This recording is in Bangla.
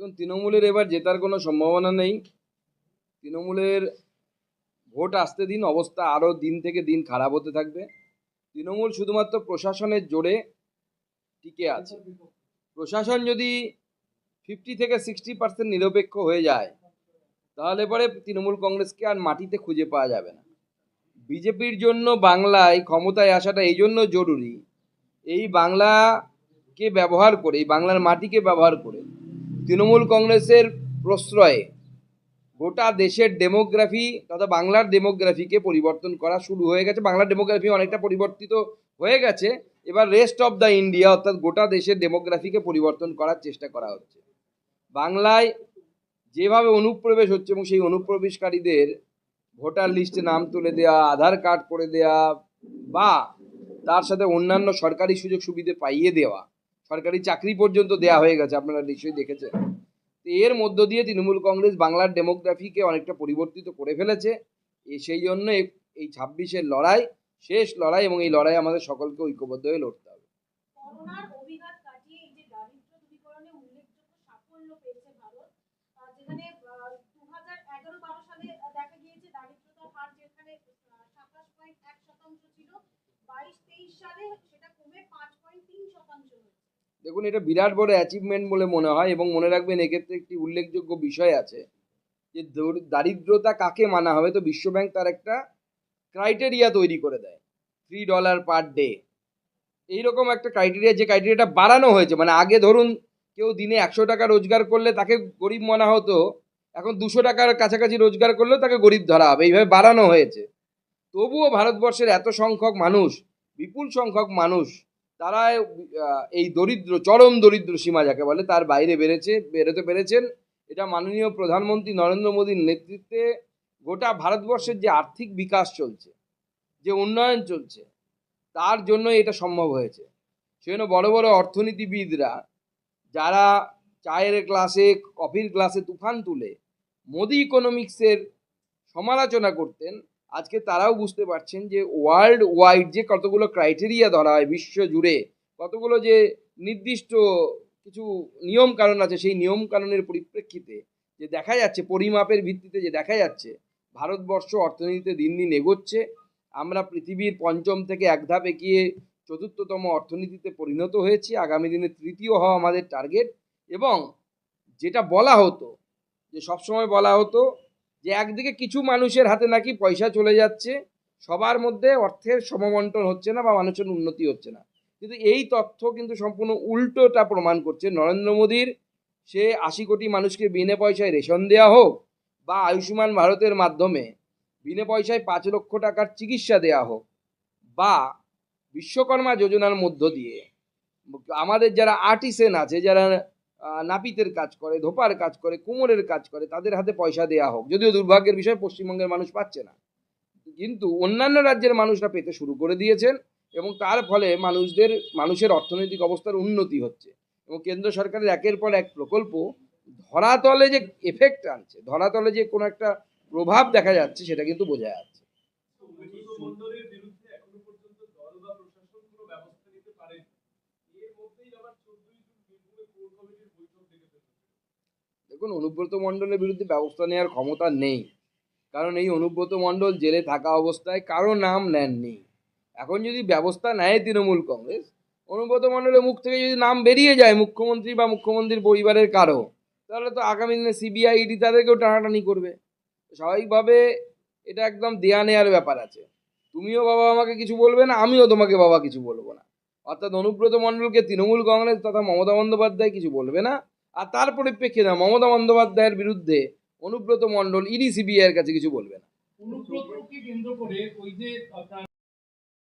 দেখুন, তৃণমূলের এবার জেতার কোনো সম্ভাবনা নেই। তৃণমূলের ভোট আসতে দিন, অবস্থা আরও দিন থেকে দিন খারাপ হতে থাকবে। তৃণমূল শুধুমাত্র প্রশাসনের জোরে টিকে আছে। প্রশাসন যদি ফিফটি থেকে সিক্সটি পার্সেন্ট নিরপেক্ষ হয়ে যায়, তাহলে পরে তৃণমূল কংগ্রেসকে আর মাটিতে খুঁজে পাওয়া যাবে না। বিজেপির জন্য বাংলায় ক্ষমতায় আসাটা এই জন্য জরুরি। এই বাংলাকে ব্যবহার করে, এই বাংলার মাটিকে ব্যবহার করে তৃণমূল কংগ্রেসের প্রশ্রয়ে গোটা দেশের ডেমোগ্রাফি তথা বাংলার ডেমোগ্রাফিকে পরিবর্তন করা শুরু হয়ে গেছে। বাংলার ডেমোগ্রাফি অনেকটা পরিবর্তিত হয়ে গেছে। এবার রেস্ট অফ দ্য ইন্ডিয়া অর্থাৎ গোটা দেশের ডেমোগ্রাফিকে পরিবর্তন করার চেষ্টা করা হচ্ছে। বাংলায় যেভাবে অনুপ্রবেশ হচ্ছে এবং সেই অনুপ্রবেশকারীদের ভোটার লিস্টে নাম তুলে দেওয়া আধার কার্ড করে দেওয়া বা তার সাথে অন্যান্য সরকারি সুযোগ সুবিধে পাইয়ে দেওয়া সরকারি চাকরি পর্যন্ত দেওয়া হয়ে গেছে, আপনারা নিশ্চয়ই দেখেছেন। এর মধ্য দিয়ে তৃণমূল কংগ্রেস বাংলার ডেমোগ্রাফিকে অনেকটা পরিবর্তিত করে ফেলেছে। সেই জন্য এই ছাব্বিশের লড়াই, শেষ লড়াই এবং এই লড়াই আমাদের সকলকে ঐক্যবদ্ধ হয়ে লড়তে হবে। সেটা কমে পাঁচ পয়েন্ট তিন শতাংশ দেখুন, এটা বিরাট বড় অ্যাচিভমেন্ট বলে মনে হয় এবং মনে রাখবেন, এক্ষেত্রে একটি উল্লেখযোগ্য বিষয় আছে যে, দর- দারিদ্রতা কাকে মানা হবে? তো বিশ্বব্যাংক তার একটা ক্রাইটেরিয়া তৈরি করে দেয় থ্রি ডলার পার ডে এইরকম একটা ক্রাইটেরিয়া যে ক্রাইটেরিয়াটা বাড়ানো হয়েছে। মানে আগে ধরুন, কেউ দিনে একশো টাকা রোজগার করলে তাকে গরিব মানা হতো, এখন দুশো টাকার কাছাকাছি রোজগার করলেও তাকে গরিব ধরা হবে। এইভাবে বাড়ানো হয়েছে। তবুও ভারতবর্ষের এত সংখ্যক মানুষ, বিপুল সংখ্যক মানুষ তারা এই দরিদ্র, চরম দরিদ্র সীমা যাকে বলে, তার বাইরে বেড়েছে, বেরোতে পেরেছেন। এটা মাননীয় প্রধানমন্ত্রী নরেন্দ্র মোদীর নেতৃত্বে গোটা ভারতবর্ষের যে আর্থিক বিকাশ চলছে, যে উন্নয়ন চলছে, তার জন্য এটা সম্ভব হয়েছে। সেজন্য বড় বড় অর্থনীতিবিদরা, যারা চায়ের ক্লাসে কফির ক্লাসে তুফান তুলে, মোদি ইকোনমিক্সের সমালোচনা করতেন আজকে তারাও বুঝতে পারছেন যে ওয়ার্ল্ড ওয়াইড যে কতগুলো ক্রাইটেরিয়া ধরা হয় বিশ্ব জুড়ে কতগুলো যে নির্দিষ্ট কিছু নিয়ম কানুন আছে, সেই নিয়ম কানুনের পরিপ্রেক্ষিতে যে দেখা যাচ্ছে, পরিমাপের ভিত্তিতে যে দেখা যাচ্ছে, ভারতবর্ষ অর্থনীতিতে দিন দিন এগোচ্ছে। আমরা পৃথিবীর পঞ্চম থেকে এক ধাপ এগিয়ে চতুর্থতম অর্থনীতিতে পরিণত হয়েছি। আগামী দিনে তৃতীয় হওয়া আমাদের টার্গেট এবং যেটা বলা হতো, যে সবসময় বলা হতো যে একদিকে কিছু মানুষের হাতে নাকি পয়সা চলে যাচ্ছে, সবার মধ্যে অর্থের সমবন্টন হচ্ছে না বা মানুষের উন্নতি হচ্ছে না। কিন্তু এই তথ্য কিন্তু সম্পূর্ণ উল্টোটা প্রমাণ করছে। নরেন্দ্র মোদীর সে আশি কোটি মানুষকে বিনে পয়সায় রেশন দেওয়া হোক বা আয়ুষ্মান ভারতের মাধ্যমে বিনে পয়সায় পাঁচ লক্ষ টাকার চিকিৎসা দেওয়া হোক বা বিশ্বকর্মা যোজনার মধ্য দিয়ে, আমাদের যারা আর্টিসেন আছে, যারা নাপিতের কাজ করে, ধোপার কাজ করে, কুমোরের কাজ করে, তাদের হাতে পয়সা দেয়া হোক। যদিও দুর্ভাগ্যের বিষয়, পশ্চিমবঙ্গের মানুষ পাচ্ছে না। কিন্তু অন্যান্য রাজ্যের মানুষরা পেতে শুরু করে দিয়েছেন এবং তার ফলে মানুষদের, মানুষের অর্থনৈতিক অবস্থার উন্নতি হচ্ছে। এবং কেন্দ্র সরকারের একের পর এক প্রকল্প ধরাতলে যে এফেক্ট আনছে, ধরাতলে যে কোনো একটা প্রভাব দেখা যাচ্ছে, সেটা কিন্তু বোঝা যাচ্ছে মন্ডলের বিরুদ্ধে এখনও পর্যন্ত দল বা প্রশাসন কোনো ব্যবস্থা নিতে পারেনি এর মধ্যেই আবার চোদ্দই জুন বীরভূমে কোর কমিটির বৈঠক ডেকে ফেলেছে দেখুন, অনুব্রত মণ্ডলের বিরুদ্ধে ব্যবস্থা নেওয়ার ক্ষমতা নেই। কারণ এই অনুব্রত মণ্ডল জেলে থাকা অবস্থায় কারও নাম নেননি। এখন যদি ব্যবস্থা নেয় তৃণমূল কংগ্রেস, অনুব্রত মণ্ডলের মুখ থেকে যদি নাম বেরিয়ে যায় মুখ্যমন্ত্রী বা মুখ্যমন্ত্রীর পরিবারের কারও, তাহলে তো আগামী দিনে সিবিআই, ইডি তাদেরকেও টানাটানি করবে। স্বাভাবিকভাবে এটা একদম দেয়া নেয়ার ব্যাপার আছে। তুমিও বাবা আমাকে কিছু বলবে না, আমিও তোমাকে বাবা কিছু বলব না। অর্থাৎ অনুব্রত মণ্ডলকে তৃণমূল কংগ্রেস তথা মমতা বন্দ্যোপাধ্যায় কিছু বলবে না। আর তার পরিপ্রেক্ষিতে মমতা বন্দ্যোপাধ্যায়ের বিরুদ্ধে অনুব্রত মণ্ডল ইডি, সিবিআই এর কাছে কিছু বলবে না। কেন্দ্র করে ওই যে